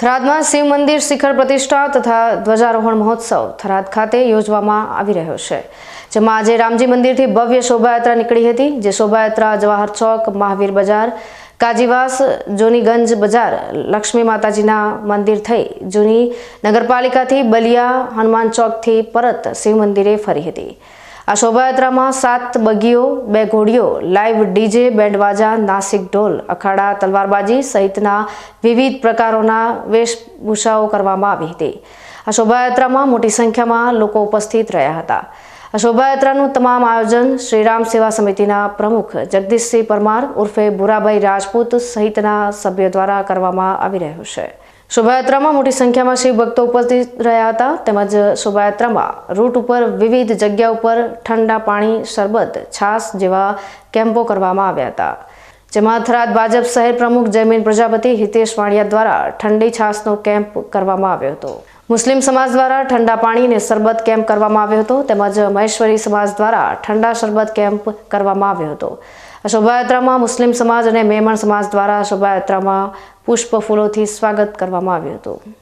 થરાદમાં શિવ મંદિર શિખર પ્રતિષ્ઠા તથા ધ્વજારોહણ મહોત્સવ થરાદ ખાતે યોજવામાં આવી રહ્યો છે, જેમાં આજે રામજી મંદિરથી ભવ્ય શોભાયાત્રા નીકળી હતી, જે શોભાયાત્રા જવાહર ચોક, મહાવીર બજાર, કાજીવાસ, જોનીગંજ બજાર, લક્ષ્મી માતાજીના મંદિર થઈ, જૂની નગરપાલિકાથી બલિયા હનુમાન ચોકથી પરત શિવ મંદિરે ફરી હતી. આ શોભાયાત્રામાં સાત બગીઓ, બે ઘોડીઓ, લાઈવ ડીજે બેન્ડવાજા નાસિક ઢોલ, અખાડા, તલવારબાજી સહિતના વિવિધ પ્રકારોના વેશભૂષાઓ કરવામાં આવી હતી. આ શોભાયાત્રામાં મોટી સંખ્યામાં લોકો ઉપસ્થિત રહ્યા હતા. આ શોભાયાત્રાનું તમામ આયોજન શ્રીરામ સેવા સમિતિના પ્રમુખ જગદીશસિંહ પરમાર ઉર્ફે ભુરાભાઈ રાજપૂત સહિતના સભ્યો દ્વારા કરવામાં આવી રહ્યું છે. શોભાયાત્રામાં મોટી સંખ્યામાં શિવ ભક્તો ઉપસ્થિત રહ્યા હતા. તેમજ શોભાયાત્રામાં રૂટ ઉપર વિવિધ જગ્યા ઉપર ઠંડા પાણી, શરબત છાસ જેવા કેમ્પો કરવામાં આવ્યા હતા. જેમાં થરાદ ભાજપ શહેર પ્રમુખ જયમીન પ્રજાપતિ, હિતેશ વાણિયા દ્વારા ઠંડી છાસનો કેમ્પ કરવામાં આવ્યો હતો. મુસ્લિમ સમાજ દ્વારા ઠંડા પાણી અને શરબત કેમ્પ કરવામાં આવ્યો હતો. તેમજ મહેશ્વરી સમાજ દ્વારા ઠંડા શરબત કેમ્પ કરવામાં આવ્યો હતો. આ શોભાયાત્રામાં મુસ્લિમ સમાજ અને મેમણ સમાજ દ્વારા શોભાયાત્રામાં પુષ્પ ફૂલોથી સ્વાગત કરવામાં આવ્યું હતું.